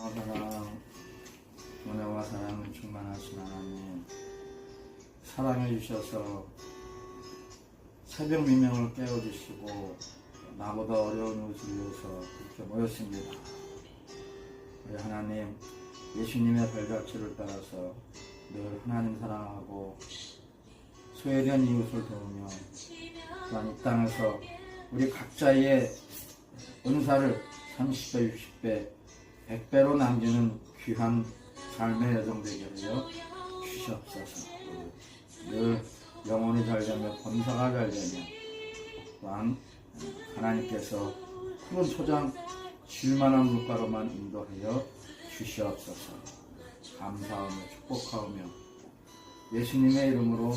사랑, 은혜와 사랑을 충만하신 하나님, 사랑해 주셔서 새벽 미명을 깨워주시고 나보다 어려운 것을 위해서 이렇게 모였습니다. 우리 하나님, 예수님의 발자취를 따라서 늘 하나님 사랑하고 소외된 이웃을 도우며 또한 이 땅에서 우리 각자의 은사를 30배, 60배, 100배로 남기는 귀한 삶의 여정되게 하여 주시옵소서. 늘 영혼이 잘 되며 범사가 잘 되며 또한 하나님께서 푸른 초장 질만한 물가로만 인도하여 주시옵소서. 감사하며 축복하오며 예수님의 이름으로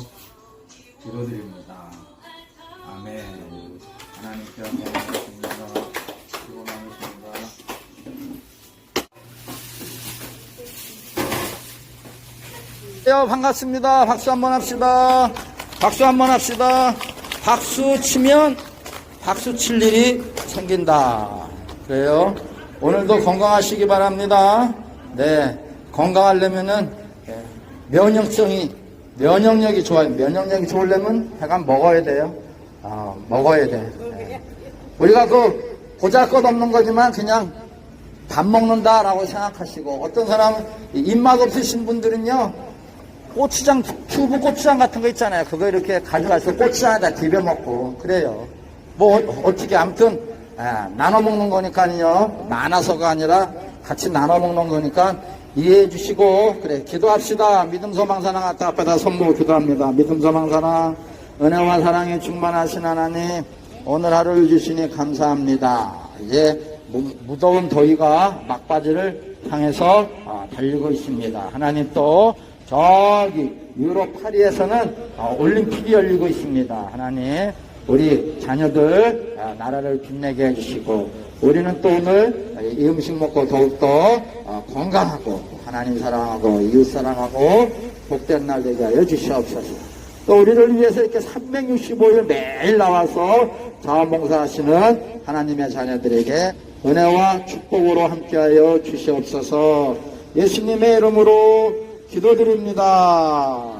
기도드립니다. 아멘. 하나님께 감사합니다. 수고 많으십니다. 요 반갑습니다. 박수 한번 합시다. 박수 한번 합시다. 박수 치면 박수 칠 일이 생긴다. 그래요. 오늘도 건강하시기 바랍니다. 네. 건강하려면은 예, 면역성이 면역력이 좋아요. 면역력이 좋으려면 해가 먹어야 돼요. 아, 먹어야 돼. 예. 우리가 그 보잘 것 없는 거지만 그냥 밥 먹는다라고 생각하시고 어떤 사람은 입맛 없으신 분들은요 고추장 튜브 고추장 같은 거 있잖아요. 그거 이렇게 가져가서 고추장에다 디벼 먹고 그래요. 뭐 어- 어떻게 아무튼 아, 나눠 먹는 거니까요. 나눠서가 아니라 같이 나눠 먹는 거니까 이해해 주시고 그래 기도합시다. 믿음 소망 사랑 아까 앞에다 손모 기도합니다. 믿음 소망 사랑 은혜와 사랑에 충만하신 하나님 오늘 하루를 주시니 감사합니다. 이제 무- 무더운 더위가 막바지를 향해서 아, 달리고 있습니다. 하나님 또 저기 유럽 파리에서는 아, 올림픽이 열리고 있습니다. 하나님 우리 자녀들 아, 나라를 빛내게 해주시고 우리는 또 오늘 이 음식 먹고 더욱더 아, 건강하고 하나님 사랑하고 이웃 사랑하고 복된 날 되게 하여 주시옵소서. 또 우리를 위해서 이렇게 365일 매일 나와서 자원봉사하시는 하나님의 자녀들에게 은혜와 축복으로 함께하여 주시옵소서 예수님의 이름으로 기도드립니다.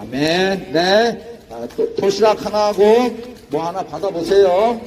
아멘. 네. 도시락 하나 하고 뭐 하나 받아보세요.